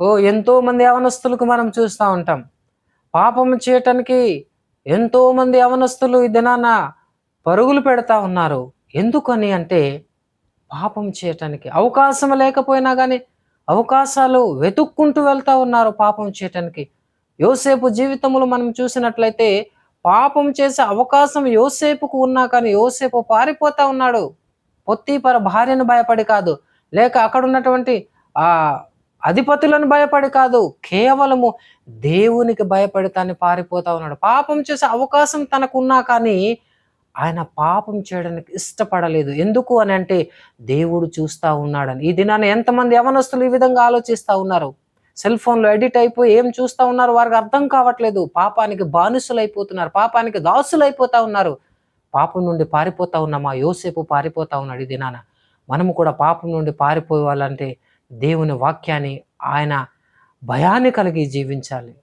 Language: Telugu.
ఓ ఎంతో మంది యవనస్తులకు మనం చూస్తూ ఉంటాం. పాపం చేయటానికి ఎంతో మంది యవనస్తులు ఈ దినాన పరుగులు పెడతా ఉన్నారు. ఎందుకని అంటే పాపం చేయటానికి అవకాశం లేకపోయినా కానీ అవకాశాలు వెతుక్కుంటూ వెళ్తూ ఉన్నారు పాపం చేయటానికి. యోసేపు జీవితంలో మనం చూసినట్లయితే పాపం చేసే అవకాశం యోసేపుకు ఉన్నా కానీ యోసేపు పారిపోతా ఉన్నాడు. పొత్తిపర భార్యను భయపడి కాదు. లేక అక్కడ ఉన్నటువంటి ఆ అధిపతులను భయపడి కాదు కేవలము దేవునికి భయపడి తాను పారిపోతా ఉన్నాడు. పాపం చేసే అవకాశం తనకున్నా కానీ ఆయన పాపం చేయడానికి ఇష్టపడలేదు. ఎందుకు అని అంటే దేవుడు చూస్తా ఉన్నాడని. ఈ దినాన్ని ఎంతమంది యవనస్తులు ఈ విధంగా ఆలోచిస్తూ ఉన్నారు? సెల్ ఫోన్లో ఎడిట్ అయిపోయి ఏం చూస్తా ఉన్నారు? వారికి అర్థం కావట్లేదు. పాపానికి బానిసలు అయిపోతున్నారు పాపానికి దాసులు అయిపోతా ఉన్నారు. పాపం నుండి పారిపోతా ఉన్నామా యోసేపు పారిపోతా ఉన్నాడు ఈ దినాన. మనము కూడా పాపం నుండి పారిపోవాలంటే దేవుని వాక్యాన్ని ఆయన భయాన్ని కలిగి జీవించాలి.